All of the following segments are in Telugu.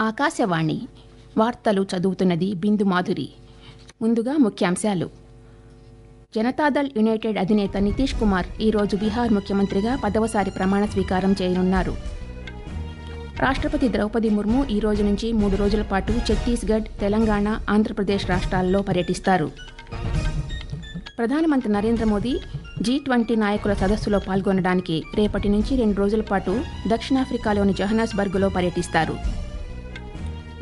ఆకాశవాణి. వార్తలు చదువుతున్నది బిందు మాధురి. ముందుగా ముఖ్యాంశాలు. జనతాదళ్ యునైటెడ్ అధినేత నితీష్ కుమార్ ఈరోజు బీహార్ ముఖ్యమంత్రిగా పదవసారి ప్రమాణ స్వీకారం చేయనున్నారు. రాష్ట్రపతి ద్రౌపది ముర్ము ఈ రోజు నుంచి మూడు రోజుల పాటు ఛత్తీస్గఢ్ తెలంగాణ ఆంధ్రప్రదేశ్ రాష్ట్రాల్లో పర్యటిస్తారు. ప్రధానమంత్రి నరేంద్ర మోదీ జీ ట్వంటీ నాయకుల సదస్సులో పాల్గొనడానికి రేపటి నుంచి రెండు రోజుల పాటు దక్షిణాఫ్రికాలోని జోహనాస్బర్గ్లో పర్యటిస్తారు.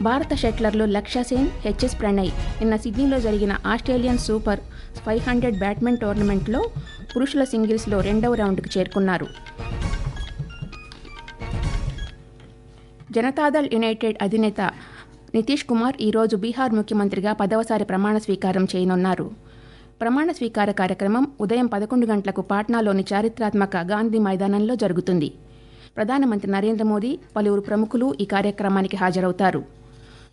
భారత షట్లర్లు లక్ష్య సేన్ హెచ్ఎస్ ప్రణయ్. నిన్న సిడ్నీలో జరిగిన Australian super five hundred badminton టోర్నమెంట్లో పురుషుల సింగిల్స్లో రెండవ రౌండ్కు చేరుకున్నారు. జనతాదళ్ యునైటెడ్ అధినేత నితీష్ కుమార్ ఈరోజు బీహార్ ముఖ్యమంత్రిగా పదవసారి ప్రమాణ స్వీకారం చేయనున్నారు. ప్రమాణ స్వీకార కార్యక్రమం ఉదయం పదకొండు గంటలకు పాట్నాలోని చారిత్రాత్మక గాంధీ మైదానంలో జరుగుతుంది. ప్రధానమంత్రి నరేంద్ర మోదీ పలువురు ప్రముఖులు ఈ కార్యక్రమానికి హాజరవుతారు.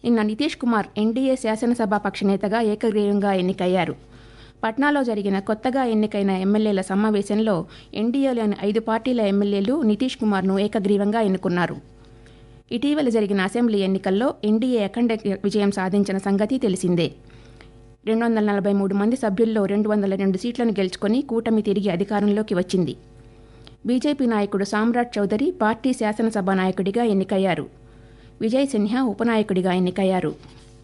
నిన్న నితీష్ కుమార్ ఎన్డీఏ శాసనసభ పక్షనేతగా ఏకగ్రీవంగా ఎన్నికయ్యారు. పట్నాలో జరిగిన కొత్తగా ఎన్నికైన ఎమ్మెల్యేల సమావేశంలో ఎన్డీఏలోని ఐదు పార్టీల ఎమ్మెల్యేలు నితీష్ కుమార్ను ఏకగ్రీవంగా ఎన్నుకున్నారు. ఇటీవల జరిగిన అసెంబ్లీ ఎన్నికల్లో ఎన్డీఏ అఖండ విజయం సాధించిన సంగతి తెలిసిందే. రెండు వందల నలభై మూడు మంది సభ్యుల్లో రెండు వందల రెండు సీట్లను గెలుచుకొని కూటమి తిరిగి అధికారంలోకి వచ్చింది. బీజేపీ నాయకుడు సామ్రాట్ చౌదరి పార్టీ శాసనసభ నాయకుడిగా ఎన్నికయ్యారు. విజయ్ సిన్హా ఉపనాయకుడిగా ఎన్నికయ్యారు.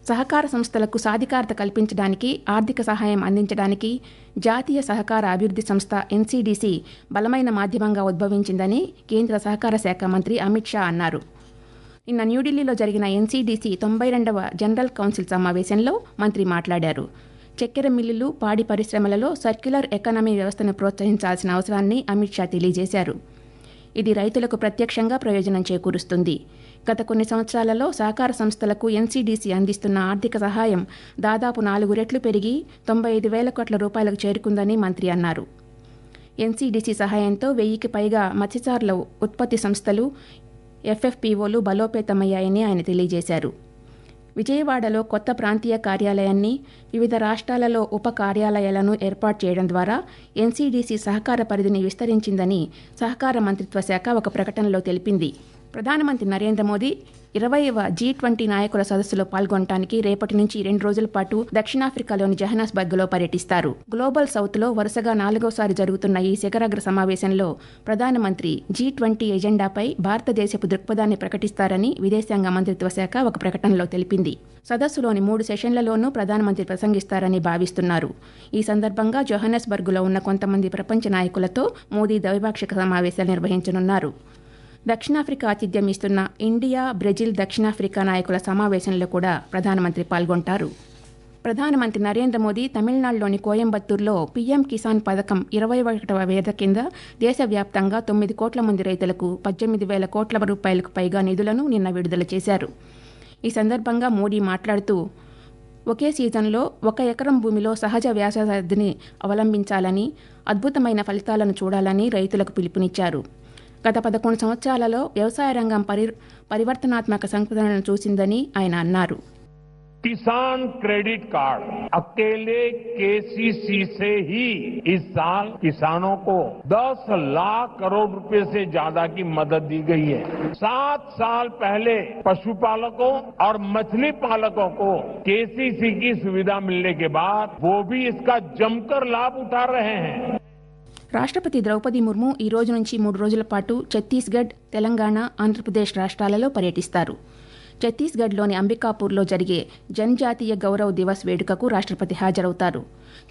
సహకార సంస్థలకు సాధికారత కల్పించడానికి ఆర్థిక సహాయం అందించడానికి జాతీయ సహకార అభివృద్ధి సంస్థ ఎన్సీడీసీ బలమైన మాధ్యమంగా ఉద్భవించిందని కేంద్ర సహకార శాఖ మంత్రి అమిత్ షా అన్నారు. నిన్న న్యూఢిల్లీలో జరిగిన ఎన్సీడీసీ తొంభై రెండవ జనరల్ కౌన్సిల్ సమావేశంలో మంత్రి మాట్లాడారు. చక్కెర మిల్లులు పాడి పరిశ్రమలలో సర్క్యులర్ ఎకానమీ వ్యవస్థను ప్రోత్సహించాల్సిన అవసరాన్ని అమిత్ షా తెలియజేశారు. ఇది రైతులకు ప్రత్యక్షంగా ప్రయోజనం చేకూరుస్తుంది. గత కొన్ని సంవత్సరాలలో సహకార సంస్థలకు ఎన్సీడీసీ అందిస్తున్న ఆర్థిక సహాయం దాదాపు నాలుగు రెట్లు పెరిగి తొంభై ఐదు వేల కోట్ల రూపాయలకు చేరుకుందని మంత్రి అన్నారు. ఎన్సీడీసీ సహాయంతో వెయ్యికి పైగా మత్స్యచారుల ఉత్పత్తి సంస్థలు ఎఫ్ఎఫ్పిఓలు బలోపేతమయ్యాయని ఆయన తెలియజేశారు. విజయవాడలో కొత్త ప్రాంతీయ కార్యాలయాన్ని వివిధ రాష్ట్రాలలో ఉప కార్యాలయాలను ఏర్పాటు చేయడం ద్వారా ఎన్సీడీసీ సహకార పరిధిని విస్తరించిందని సహకార మంత్రిత్వ శాఖ ఒక ప్రకటనలో తెలిపింది. ప్రధానమంత్రి నరేంద్ర మోదీ ఇరవైవ జీ ట్వంటీ నాయకుల సదస్సులో పాల్గొనడానికి రేపటి నుంచి రెండు రోజుల పాటు దక్షిణాఫ్రికాలోని జహనాస్బర్గ్లో పర్యటిస్తారు. గ్లోబల్ సౌత్లో వరుసగా నాలుగోసారి జరుగుతున్న ఈ శిఖరాగ్ర సమావేశంలో ప్రధానమంత్రి జీ ట్వంటీ ఎజెండాపై భారతదేశపు దృక్పథాన్ని ప్రకటిస్తారని విదేశాంగ మంత్రిత్వ శాఖ ఒక ప్రకటనలో తెలిపింది. సదస్సులోని మూడు సెషన్లలోనూ ప్రధానమంత్రి ప్రసంగిస్తారని భావిస్తున్నారు. ఈ సందర్భంగా జోహనస్బర్గ్లో ఉన్న కొంతమంది ప్రపంచ నాయకులతో మోదీ ద్వైపాక్షిక సమావేశాలు నిర్వహించనున్నారు. దక్షిణాఫ్రికా ఆతిథ్యం ఇస్తున్న ఇండియా బ్రెజిల్ దక్షిణాఫ్రికా నాయకుల సమావేశంలో కూడా ప్రధానమంత్రి పాల్గొంటారు. ప్రధానమంత్రి నరేంద్ర మోదీ తమిళనాడులోని కోయంబత్తూరులో పీఎం కిసాన్ పథకం ఇరవై ఒకటవ వేద కింద దేశవ్యాప్తంగా తొమ్మిది కోట్ల మంది రైతులకు పద్దెనిమిది వేల కోట్ల రూపాయలకు పైగా నిధులను నిన్న విడుదల చేశారు. ఈ సందర్భంగా మోడీ మాట్లాడుతూ ఒకే సీజన్లో ఒక ఎకరం భూమిలో సహజ వ్యాసార్థిని అవలంబించాలని అద్భుతమైన ఫలితాలను చూడాలని రైతులకు పిలుపునిచ్చారు. గత పదకొండు సంవత్సరాలలో వ్యవసాయ రంగం పరి పరివర్తనాత్మక సంస్కరణను చూసిందని ఆయన అన్నారు किसान क्रेडिट कार्ड अकेले केसीसी से ही इस साल किसानों को 10 लाख करोड़ रुपए से ज्यादा की मदद दी गई है सात साल पहले पशुपालकों और मछली पालकों को केसीसी की सुविधा मिलने के बाद वो भी इसका जमकर लाभ उठा रहे हैं రాష్ట్రపతి ద్రౌపది ముర్ము ఈ రోజు నుంచి మూడు రోజుల పాటు ఛత్తీస్గఢ్ తెలంగాణ ఆంధ్రప్రదేశ్ రాష్ట్రాలలో పర్యటిస్తారు. ఛత్తీస్గఢ్లోని అంబికాపూర్లో జరిగే జనజాతీయ గౌరవ్ దివస్ వేడుకకు రాష్ట్రపతి హాజరవుతారు.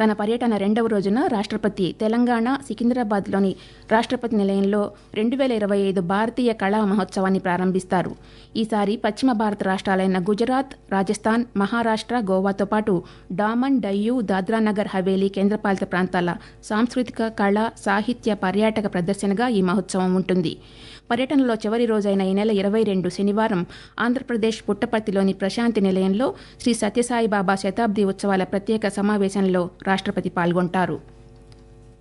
తన పర్యటన రెండవ రోజున రాష్ట్రపతి తెలంగాణ సికింద్రాబాద్లోని రాష్ట్రపతి నిలయంలో రెండు వేల ఇరవై ఐదు భారతీయ కళా మహోత్సవాన్ని ప్రారంభిస్తారు. ఈసారి పశ్చిమ భారత రాష్ట్రాలైన గుజరాత్ రాజస్థాన్ మహారాష్ట్ర గోవాతో పాటు డామన్ డయ్యూ దాద్రానగర్ హవేలీ కేంద్రపాలిత ప్రాంతాల సాంస్కృతిక కళ సాహిత్య పర్యాటక ప్రదర్శనగా ఈ మహోత్సవం ఉంటుంది. పర్యటనలో చివరి రోజైన ఈ నెల ఇరవై రెండు శనివారం ఆంధ్రప్రదేశ్ పుట్టపర్తిలోని ప్రశాంతి నిలయంలో శ్రీ సత్యసాయిబాబా శతాబ్ది ఉత్సవాల ప్రత్యేక సమావేశంలో రాష్ట్రపతి పాల్గొంటారు.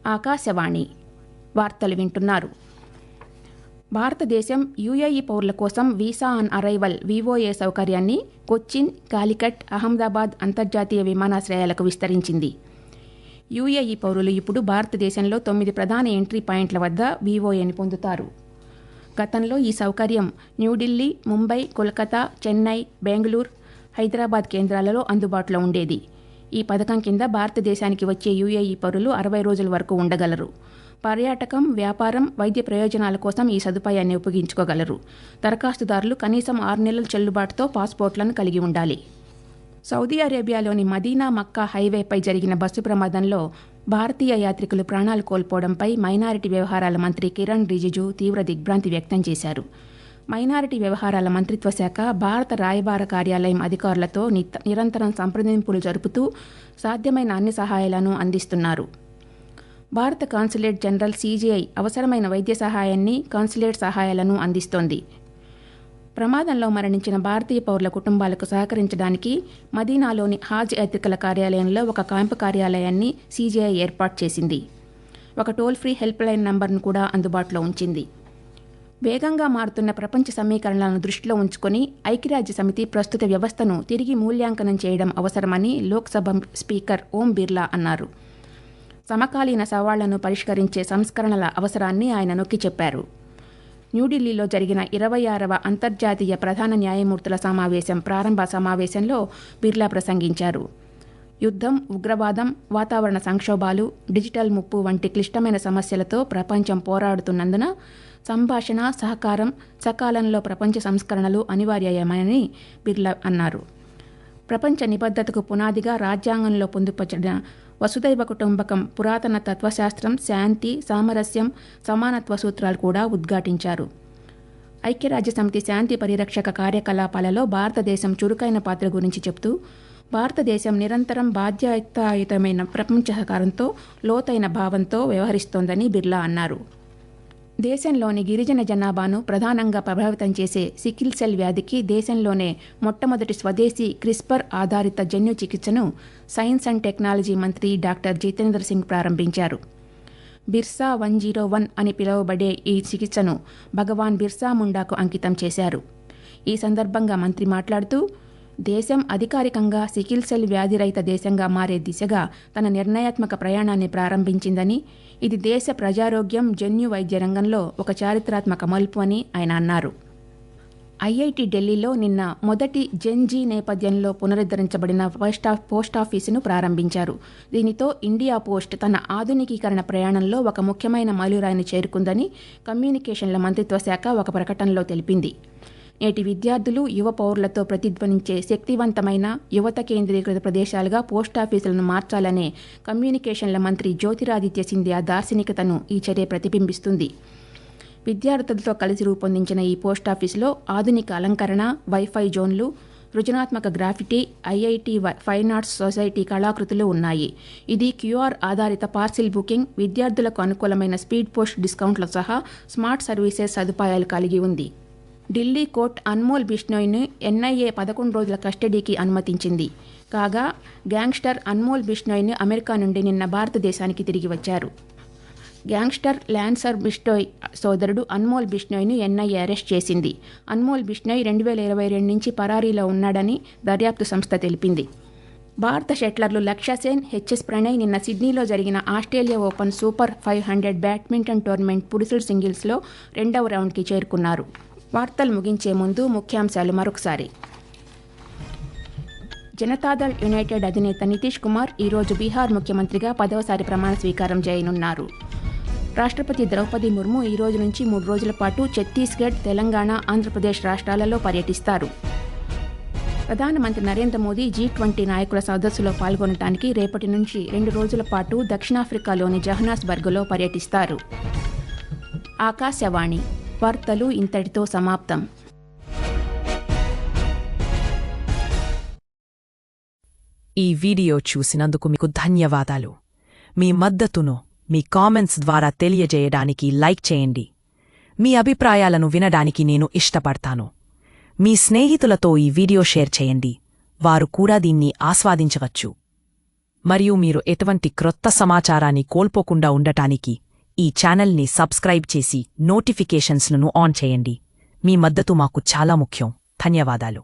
ఆకాశవాణి వార్తలు వింటున్నారు. భారతదేశం యుఏఈ పౌరుల కోసం వీసా ఆన్ అరైవల్ వివోఏ సౌకర్యాన్ని కొచ్చిన్ కాలికట్ అహ్మదాబాద్ అంతర్జాతీయ విమానాశ్రయాలకు విస్తరించింది. యుఏఈ పౌరులు ఇప్పుడు భారతదేశంలో తొమ్మిది ప్రధాన ఎంట్రీ పాయింట్ల వద్ద వివోఏని పొందుతారు. గతంలో ఈ సౌకర్యం న్యూఢిల్లీ ముంబై కోల్కతా చెన్నై బెంగళూరు హైదరాబాద్ కేంద్రాలలో అందుబాటులో ఉండేది. ఈ పథకం కింద భారతదేశానికి వచ్చే యుఏఈ పౌరులు అరవై రోజుల వరకు ఉండగలరు. పర్యాటకం వ్యాపారం వైద్య ప్రయోజనాల కోసం ఈ సదుపాయాన్ని ఉపయోగించుకోగలరు. దరఖాస్తుదారులు కనీసం ఆరు నెలల చెల్లుబాటుతో పాస్పోర్ట్లను కలిగి ఉండాలి. సౌదీ అరేబియాలోని మదీనా మక్కా హైవేపై జరిగిన బస్సు ప్రమాదంలో భారతీయ యాత్రికులు ప్రాణాలు కోల్పోవడంపై మైనారిటీ వ్యవహారాల మంత్రి కిరణ్ రిజిజు తీవ్ర దిగ్భ్రాంతి వ్యక్తం చేశారు. మైనారిటీ వ్యవహారాల మంత్రిత్వ శాఖ భారత రాయబార కార్యాలయం అధికారులతో నిత- నిరంతరం సంప్రదింపులు జరుపుతూ సాధ్యమైన అన్ని సహాయాలను అందిస్తున్నారు. భారత కాన్సులేట్ జనరల్ సీజీఐ అవసరమైన వైద్య సహాయాన్ని కాన్సులేట్ సహాయాలను అందిస్తోంది. ప్రమాదంలో మరణించిన భారతీయ పౌరుల కుటుంబాలకు సహకరించడానికి మదీనాలోని హాజ్ యాత్రికుల కార్యాలయంలో ఒక క్యాంపు కార్యాలయాన్ని సీజీఐ ఏర్పాటు చేసింది. ఒక టోల్ ఫ్రీ హెల్ప్ లైన్ నంబర్ను కూడా అందుబాటులో ఉంచింది. వేగంగా మారుతున్న ప్రపంచ సమీకరణలను దృష్టిలో ఉంచుకొని ఐక్యరాజ్య సమితి ప్రస్తుత వ్యవస్థను తిరిగి మూల్యాంకనం చేయడం అవసరమని లోక్సభ స్పీకర్ ఓం బిర్లా అన్నారు. సమకాలీన సవాళ్ళను పరిష్కరించే సంస్కరణల అవసరాన్ని ఆయన నొక్కి చెప్పారు. న్యూఢిల్లీలో జరిగిన ఇరవై ఆరవ అంతర్జాతీయ ప్రధాన న్యాయమూర్తుల సమావేశం ప్రారంభ సమావేశంలో బిర్లా ప్రసంగించారు. యుద్ధం ఉగ్రవాదం వాతావరణ సంక్షోభాలు డిజిటల్ ముప్పు వంటి క్లిష్టమైన సమస్యలతో ప్రపంచం పోరాడుతున్నందున సంభాషణ సహకారం సకాలంలో ప్రపంచ సంస్కరణలు అనివార్యమని బిర్లా అన్నారు. ప్రపంచ నిబద్ధతకు పునాదిగా రాజ్యాంగంలో పొందుపరిచిన వసుదైవ కుటుంబకం పురాతన తత్వశాస్త్రం శాంతి సామరస్యం సమానత్వ సూత్రాలు కూడా ఉద్ఘాటించారు. ఐక్యరాజ్యసమితి శాంతి పరిరక్షక కార్యకలాపాలలో భారతదేశం చురుకైన పాత్ర గురించి చెబుతూ భారతదేశం నిరంతరం బాధ్యతాయుతమైన ప్రపంచ సహకారంతో లోతైన భావంతో వ్యవహరిస్తోందని బిర్లా అన్నారు. దేశంలోని గిరిజన జనాభాను ప్రధానంగా ప్రభావితం చేసే సికిల్ సెల్ వ్యాధికి దేశంలోనే మొట్టమొదటి స్వదేశీ క్రిస్పర్ ఆధారిత జన్యు చికిత్సను సైన్స్ అండ్ టెక్నాలజీ మంత్రి డాక్టర్ జితేంద్ర సింగ్ ప్రారంభించారు. బిర్సా వన్ జీరో వన్ అని పిలువబడే ఈ చికిత్సను భగవాన్ బిర్సా ముండాకు అంకితం చేశారు. ఈ సందర్భంగా మంత్రి మాట్లాడుతూ దేశం అధికారికంగా సికిల్ సెల్ వ్యాధిరహిత దేశంగా మారే దిశగా తన నిర్ణయాత్మక ప్రయాణాన్ని ప్రారంభించిందని ఇది దేశ ప్రజారోగ్యం జన్యు వైద్య రంగంలో ఒక చారిత్రాత్మక మలుపు అని ఆయన అన్నారు. ఐఐటి ఢిల్లీలో నిన్న మొదటి జెన్జీ నేపథ్యంలో పునరుద్ధరించబడిన పోస్ట్ ఆఫ్ పోస్ట్ ఆఫీసును ప్రారంభించారు. దీనితో ఇండియా పోస్ట్ తన ఆధునికీకరణ ప్రయాణంలో ఒక ముఖ్యమైన మైలురాయిని చేరుకుందని కమ్యూనికేషన్ల మంత్రిత్వ శాఖ ఒక ప్రకటనలో తెలిపింది. నేటి విద్యార్థులు యువ పౌరులతో ప్రతిధ్వనించే శక్తివంతమైన యువత కేంద్రీకృత ప్రదేశాలుగా పోస్టాఫీసులను మార్చాలనే కమ్యూనికేషన్ల మంత్రి జ్యోతిరాదిత్య సింధియా దార్శనికతను ఈ చర్య ప్రతిబింబిస్తుంది. విద్యార్థులతో కలిసి రూపొందించిన ఈ పోస్టాఫీసులో ఆధునిక అలంకరణ వైఫై జోన్లు సృజనాత్మక graffiti IIT fine arts society కళాకృతులు ఉన్నాయి. ఇది క్యూఆర్ ఆధారిత పార్సిల్ బుకింగ్ విద్యార్థులకు అనుకూలమైన స్పీడ్ పోస్ట్ డిస్కౌంట్ల సహా స్మార్ట్ సర్వీసెస్ సదుపాయాలు కలిగి ఉంది. ఢిల్లీ కోర్టు అన్మోల్ బిష్నోయ్ను ఎన్ఐఏ పదకొండు రోజుల కస్టడీకి అనుమతించింది. కాగా గ్యాంగ్స్టర్ అన్మోల్ బిష్నోయ్ను అమెరికా నుండి నిన్న భారతదేశానికి తిరిగి వచ్చారు. గ్యాంగ్స్టర్ ల్యాన్సర్ బిష్నోయ్ సోదరుడు అన్మోల్ బిష్నోయ్ను ఎన్ఐఏ అరెస్ట్ చేసింది. అన్మోల్ బిష్నోయ్ రెండు వేల ఇరవై రెండు నుంచి పరారీలో ఉన్నాడని దర్యాప్తు సంస్థ తెలిపింది. భారత షెట్లర్లు లక్ష్యసేన్ హెచ్ఎస్ ప్రణయ్ నిన్న సిడ్నీలో జరిగిన Australia open super five hundred badminton tournament పురుషుల సింగిల్స్లో రెండవ రౌండ్కి చేరుకున్నారు. వార్తలు ముగించే ముందు ముఖ్యాంశాలు మరొకసారి. జనతాదళ్ యునైటెడ్ అధినేత నితీష్ కుమార్ ఈరోజు బీహార్ ముఖ్యమంత్రిగా పదవసారి ప్రమాణ స్వీకారం చేయనున్నారు. రాష్ట్రపతి ద్రౌపది ముర్ము ఈ రోజు నుంచి మూడు రోజుల పాటు ఛత్తీస్గఢ్ తెలంగాణ ఆంధ్రప్రదేశ్ రాష్ట్రాలలో పర్యటిస్తారు. ప్రధానమంత్రి నరేంద్ర మోదీ జీ ట్వంటీ నాయకుల సదస్సులో పాల్గొనడానికి రేపటి నుంచి రెండు రోజుల పాటు దక్షిణాఫ్రికాలోని జహనాస్బర్గ్లో పర్యటిస్తారు. ఆకాశవాణి వార్తలు ఇంతటితో సమాప్తం. ఈ వీడియో చూసినందుకు మీకు ధన్యవాదాలు. మీ మద్దతును మీ కామెంట్స్ ద్వారా తెలియజేయడానికి లైక్ చేయండి. మీ అభిప్రాయాలను వినడానికి నేను ఇష్టపడతాను. మీ స్నేహితులతో ఈ వీడియో షేర్ చేయండి. వారు కూడా దీన్ని ఆస్వాదించవచ్చు. మరియు మీరు ఎటువంటి క్రొత్త సమాచారాన్ని కోల్పోకుండా ఉండటానికి ఈ ఛానల్ని సబ్స్క్రైబ్ చేసి నోటిఫికేషన్స్లను ఆన్ చేయండి. మీ మద్దతు మాకు చాలా ముఖ్యం. ధన్యవాదాలు.